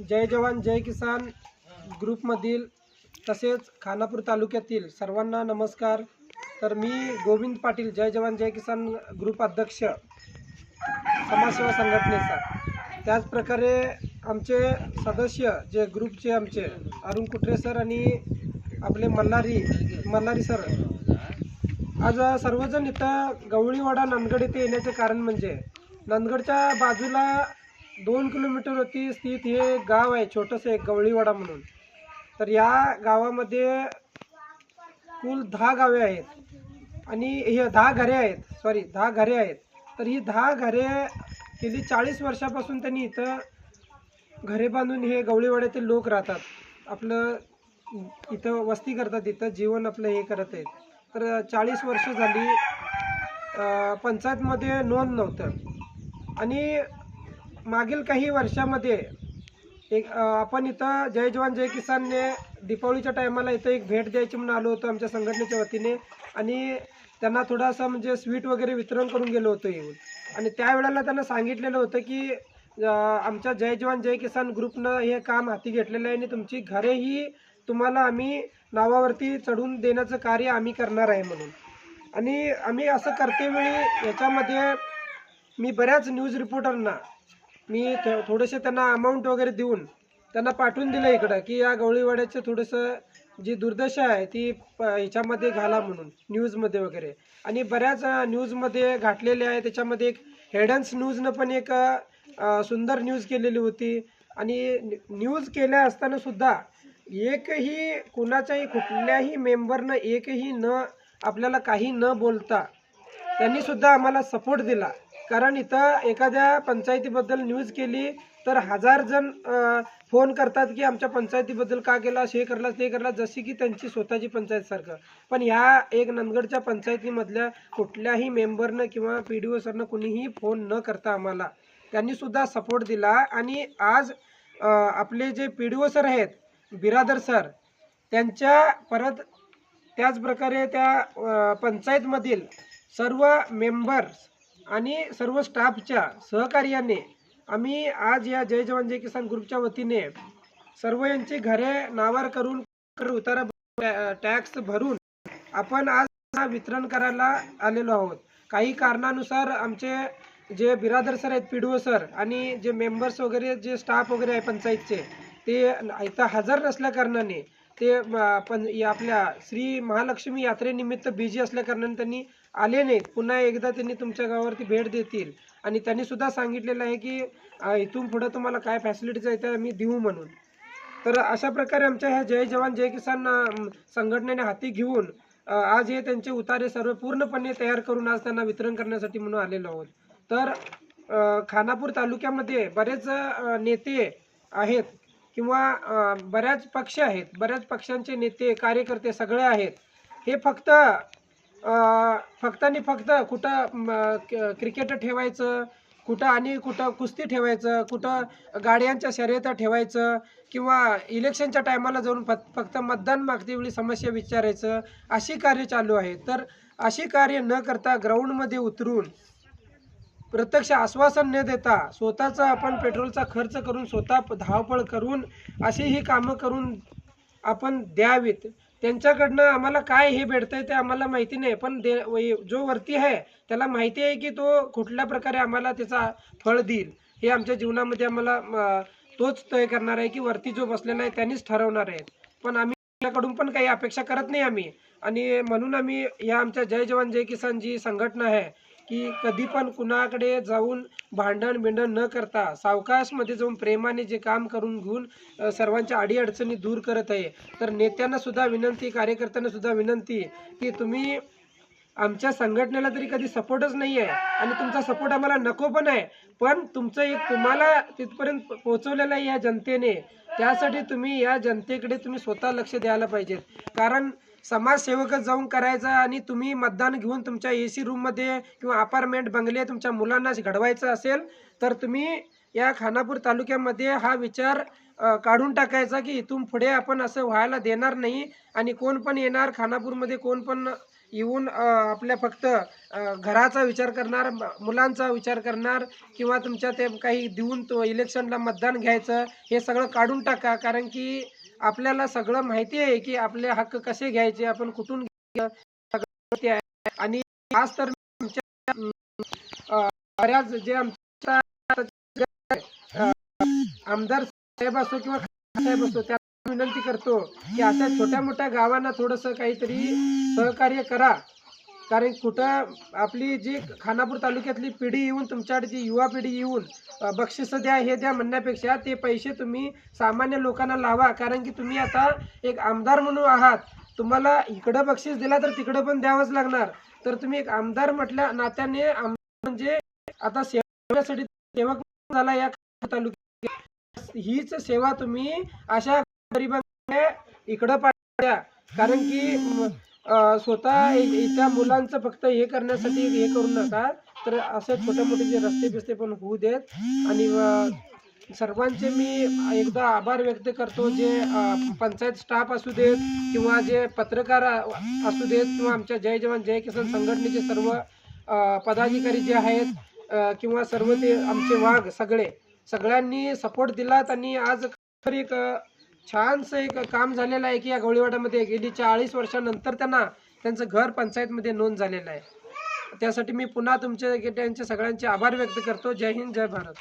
जय जवान जय किसान ग्रुपमधील तसेच खानापूर तालुक्यातील सर्वांना नमस्कार. तर मी गोविंद पाटील जय जवान जय किसान ग्रुप अध्यक्ष समाजसेवा संघटनेचा. त्याचप्रकारे आमचे सदस्य जे ग्रुपचे आमचे अरुण कुठरे सर आणि आपले मल्हारी मल्हारी सर. आज सर्वजण इथं गवळीवाडा नांदगड येथे येण्याचे कारण म्हणजे नांदगडच्या बाजूला दोन किलोमीटरवरती स्थित हे गाव आहे छोटंसं एक गवळीवाडा म्हणून. तर या गावामध्ये कुल दहा गावे आहेत. आणि हे दहा घरे आहेत सॉरी दहा घरे आहेत. तर ही दहा घरे गेली चाळीस वर्षापासून त्यांनी इथं घरे बांधून हे गवळीवाड्यातील लोक राहतात. आपलं इथं वस्ती करतात इथं जीवन आपलं हे करत आहेत. तर चाळीस वर्ष झाली पंचायतमध्ये नोंद नव्हतं. आणि मागील काही वर्षामध्ये एक आपण इथं जय जवान जय किसानने दीपावलीच्या टायमाला इथं एक भेट द्यायची म्हणून आलो होतो आमच्या संघटनेच्या वतीने. आणि त्यांना थोडासा म्हणजे स्वीट वगैरे वितरण करून गेलो होतो येऊन. आणि त्यावेळेला त्यांना सांगितलेलं होतं की आमच्या जय जवान जय किसान ग्रुपनं हे काम हाती घेतलेलं आहे आणि तुमची घरेही तुम्हाला आम्ही नावावरती चढून देण्याचं कार्य आम्ही करणार आहे म्हणून. आणि आम्ही असं करतेवेळी याच्यामध्ये मी बऱ्याच न्यूज रिपोर्टरना मी थोडेसे त्यांना अमाऊंट वगैरे देऊन त्यांना पाठवून दिलं इकडं की या गवळीवाड्याचं थोडंसं जी दुर्दशा आहे ती प ह्याच्यामध्ये घाला म्हणून न्यूजमध्ये वगैरे. आणि बऱ्याच न्यूजमध्ये घातलेले आहे त्याच्यामध्ये एक हेडन्स न्यूजनं पण एक सुंदर न्यूज केलेली होती. आणि न्यूज केल्या असताना सुद्धा एकही कुणाच्याही कुठल्याही मेंबरनं एकही न आपल्याला काही न बोलता त्यांनी सुद्धा आम्हाला सपोर्ट दिला. कारण इथं एखाद्या पंचायतीबद्दल न्यूज केली तर हजार जण फोन करतात की आमच्या पंचायतीबद्दल का केला हे करला ते करला जशी की त्यांची स्वतःची पंचायत सारखं. पण ह्या एक नंदगडच्या पंचायतीमधल्या कुठल्याही मेंबरनं किंवा पी डी ओ सरनं कुणीही फोन न करता आम्हाला त्यांनीसुद्धा सपोर्ट दिला. आणि आज आपले J P D O sir आहेत बिरादर सर त्यांच्या परत त्याचप्रकारे त्या पंचायतमधील सर्व मेंबर्स आणि सर्व स्टाफच्या सहकार्याने आम्ही आज या जय जवान जय किसान ग्रुपच्या वतीने सर्व यांची घरे नावार करून उतारा टॅक्स भरून आपण आज हा वितरण करायला आलेलो आहोत. काही कारणानुसार आमचे जे बिरादर सर आहेत पी सर आणि जे मेंबर्स वगैरे जे स्टाफ वगैरे आहे पंचायतचे ते इथं हजर नसल्या कारणाने ते पण आपल्या श्री महालक्ष्मी यात्रेनिमित्त बिझी असल्या कारणाने त्यांनी आले नाहीत. पुन्हा एकदा त्यांनी तुमच्या गावावरती भेट देतील. आणि त्यांनी सुद्धा सांगितलेलं आहे की इथून पुढं तुम्हाला काय फॅसिलिटीज आहे त्या आम्ही देऊ म्हणून. तर अशा प्रकारे आमच्या ह्या जय जवान जय किसान संघटनेने हाती घेऊन आज हे त्यांचे उतारे सर्व पूर्णपणे तयार करून आज त्यांना वितरण करण्यासाठी म्हणून आलेलो आहोत. तर खानापूर तालुक्यामध्ये बरेच नेते आहेत किंवा बऱ्याच पक्ष आहेत. बऱ्याच पक्षांचे नेते कार्यकर्ते सगळे आहेत. हे फक्त फक्त आणि फक्त कुठं क्रिकेट ठेवायचं कुठं आणि कुठं कुस्ती ठेवायचं कुठं गाड्यांच्या शर्यता ठेवायचं किंवा इलेक्शनच्या टायमाला जाऊन फक्त फक्त मतदान मागते वेळी समस्या विचारायचं अशी कार्य चालू आहे. तर अशी कार्य न करता ग्राउंडमध्ये उतरून प्रत्यक्ष आश्वासन न देता स्वतःचा आपण पेट्रोलचा खर्च करून स्वतः धावपळ करून अशी ही कामं करून आपण द्यावीत. त्यांच्याकडनं आम्हाला काय हे भेटतंय ते आम्हाला माहिती नाही पण दे जो वरती आहे त्याला माहिती आहे की तो कुठल्या प्रकारे आम्हाला त्याचा फळ देईल. हे आमच्या जीवनामध्ये आम्हाला तोच तय करणार आहे की वरती जो बसलेला आहे त्यांनीच ठरवणार आहे. पण आम्ही त्याकडून पण काही अपेक्षा करत नाही आम्ही. आणि म्हणून आम्ही या आमच्या जय जवान जय किसान जी संघटना आहे की कधी पण कुणाकडे जाऊन भांडण बिंडण न करता सावकाशमध्ये जाऊन प्रेमाने जे काम करून घेऊन सर्वांच्या अडीअडचणी दूर करत आहे. तर नेत्यांना सुद्धा विनंती कार्यकर्त्यांना सुद्धा विनंती की तुम्ही आमच्या संघटनेला तरी कधी सपोर्टच नाही आहे आणि तुमचा सपोर्ट आम्हाला नको पण आहे. पण तुमचं एक तुम्हाला तिथपर्यंत पोहोचवलेलं आहे या जनतेने. त्यासाठी तुम्ही या जनतेकडे तुम्ही स्वतः लक्ष द्यायला पाहिजेत. कारण समाजसेवकच जाऊन करायचा आणि तुम्ही मतदान घेऊन तुमच्या ए सी रूममध्ये किंवा अपार्टमेंट बंगले तुमच्या मुलांना घडवायचं असेल तर तुम्ही या खानापूर तालुक्यामध्ये हा विचार काढून टाकायचा की इथून पुढे आपण असं व्हायला देणार नाही आणि कोण पण येणार खानापूरमध्ये कोण पण येऊन आपल्या फक्त घराचा विचार करणार मुलांचा विचार करणार किंवा तुमच्या ते काही देऊन तो इलेक्शनला मतदान घ्यायचं हे सगळं काढून टाका. कारण की आपल्याला सगळं माहिती आहे की आपले हक्क कसे घ्यायचे आपण कुठून आणि आज तर आमच्या बऱ्याच जे आमच्या आमदार साहेब असो किंवा साहेब असो त्यांना विनंती करतो की अशा छोट्या मोठ्या गावांना थोडंसं काहीतरी सहकार्य करा. कारण कुठं आपली जी खानापूर तालुक्यातली पिढी येऊन तुमच्याकडे जी युवा पिढी येऊन बक्षिसं द्या हे द्या म्हणण्यापेक्षा ते पैसे तुम्ही सामान्य लोकांना लावा. कारण की तुम्ही आता एक आमदार म्हणून आहात. तुम्हाला इकडं बक्षीस दिला तर तिकडं पण द्यावंच लागणार. तर तुम्ही एक आमदार म्हटल्या नात्याने आमदार म्हणजे आता सेवासाठी सेवक झाला या तालुक्यात. हीच सेवा तुम्ही अशा गरिबांकडे इकडं पाठवा. कारण की स्वतः इ- मुलांचं फक्त हे करण्यासाठी हे करू नका. तर असे छोटे मोठे जे रस्ते बिस्ते पण होऊ देत. आणि सर्वांचे मी एकदा आभार व्यक्त करतो जे पंचायत स्टाफ असू देत किंवा जे पत्रकार असू देत किंवा आमच्या जय जवान जय किसान संघटनेचे सर्व पदाधिकारी जे आहेत किंवा सर्व ते आमचे वाघ सगळे सगळ्यांनी सपोर्ट दिलात आणि आज खरी एक छानसं एक काम झालेलं आहे की या गवळीवाड्यामध्ये गेली चाळीस वर्षानंतर त्यांना त्यांचं घर पंचायतमध्ये नोंद झालेलं आहे. त्यासाठी मी पुन्हा तुमचे त्यांचे सगळ्यांचे आभार व्यक्त करतो. जय हिंद जय भारत.